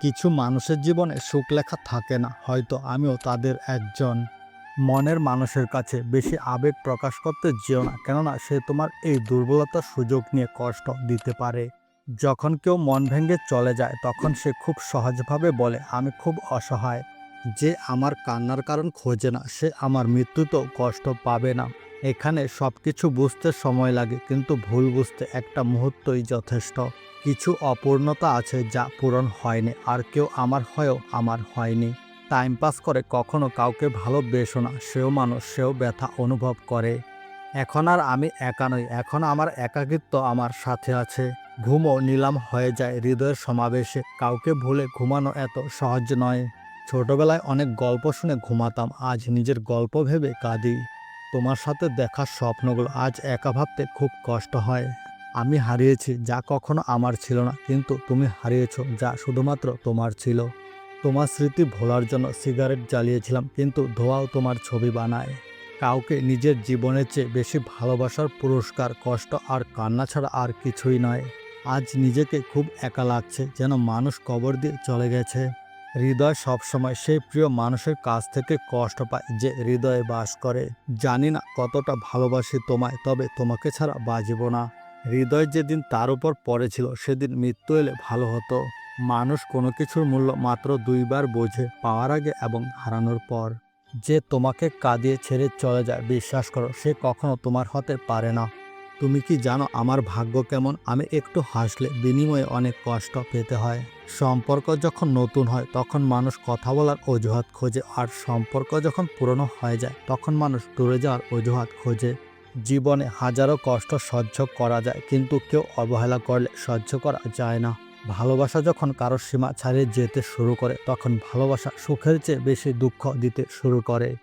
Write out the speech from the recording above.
কিছু মানুষের জীবনে সুখ লেখা থাকে না, হয়তো আমিও তাদের একজন। মনের মানুষের কাছে বেশি আবেগ প্রকাশ করতে যেও না, কেননা সে তোমার এই দুর্বলতার সুযোগ নিয়ে কষ্ট দিতে পারে। যখন কেউ মন ভেঙে চলে যায়, তখন সে খুব সহজভাবে বলে, আমি খুব অসহায়। যে আমার কান্নার কারণ খোঁজে না, সে আমার মৃত্যুতেও কষ্ট পাবে না। এখানে সব কিছু বুঝতে সময় লাগে, কিন্তু ভুল বুঝতে একটা মুহূর্তই যথেষ্ট। কিছু অপূর্ণতা আছে যা পূরণ হয়নি, আর কেউ আমার হয়েও আমার হয়নি। টাইম পাস করে কখনো কাউকে ভালো ভালোবেসো না, সেও মানুষ, সেও ব্যথা অনুভব করে। এখন আর আমি একা নই, এখন আমার একাকিত্ব আমার সাথে আছে। ঘুমও নিলাম হয়ে যায়, হৃদয়ের সমাবেশে কাউকে ভুলে ঘুমানো এত সহজ নয়। ছোটবেলায় অনেক গল্প শুনে ঘুমাতাম, আজ নিজের গল্প ভেবে কাঁদি। তোমার সাথে দেখা স্বপ্নগুলো আজ একা ভাবতে খুব কষ্ট হয়। আমি হারিয়েছি, যা কখনো আমার ছিল না, কিন্তু তুমি হারিয়েছো, যা শুধুমাত্র তোমার ছিল। তোমার স্মৃতি ভোলার জন্য সিগারেট জ্বালিয়েছিলাম, কিন্তু ধোঁয়াও তোমার ছবি বানায়। কাউকে নিজের জীবনের চেয়ে বেশি ভালোবাসার পুরস্কার, কষ্ট আর কান্না ছাড়া আর কিছুই নয়। আজ নিজেকে খুব একা লাগছে, যেন মানুষ কবর দিয়ে চলে গেছে। হৃদয় সবসময় সেই প্রিয় মানুষের কাছ থেকে কষ্ট পায় যে হৃদয়ে বাস করে। জানি না কতটা ভালোবাসি তোমায়, তবে তোমাকে ছাড়া বাজিব না। হৃদয় যেদিন তার উপর পড়েছিল, সেদিন মৃত্যু এলে ভালো হতো। মানুষ কোনো কিছুর মূল্য মাত্র দুইবার বোঝে পাওয়ার আগে এবং হারানোর পর। যে তোমাকে কাঁদিয়ে ছেড়ে চলে যায়, বিশ্বাস করো, সে কখনো তোমার হতে পারে না। তুমি কি জানো আমার ভাগ্য কেমন? আমি একটু হাসলে বিনিময়ে অনেক কষ্ট পেতে হয়। সম্পর্ক যখন নতুন হয়, তখন মানুষ কথা বলার অজুহাত খোঁজে আর সম্পর্ক যখন পুরনো হয়ে যায়, তখন মানুষ দূরে যাওয়ার অজুহাত খোঁজে। জীবনে হাজারো কষ্ট সহ্য করা যায়, কিন্তু কেউ অবহেলা করলে সহ্য করা যায় না। ভালোবাসা যখন কারোর সীমা ছাড়িয়ে যেতে শুরু করে, তখন ভালোবাসা সুখের চেয়ে বেশি দুঃখ দিতে শুরু করে।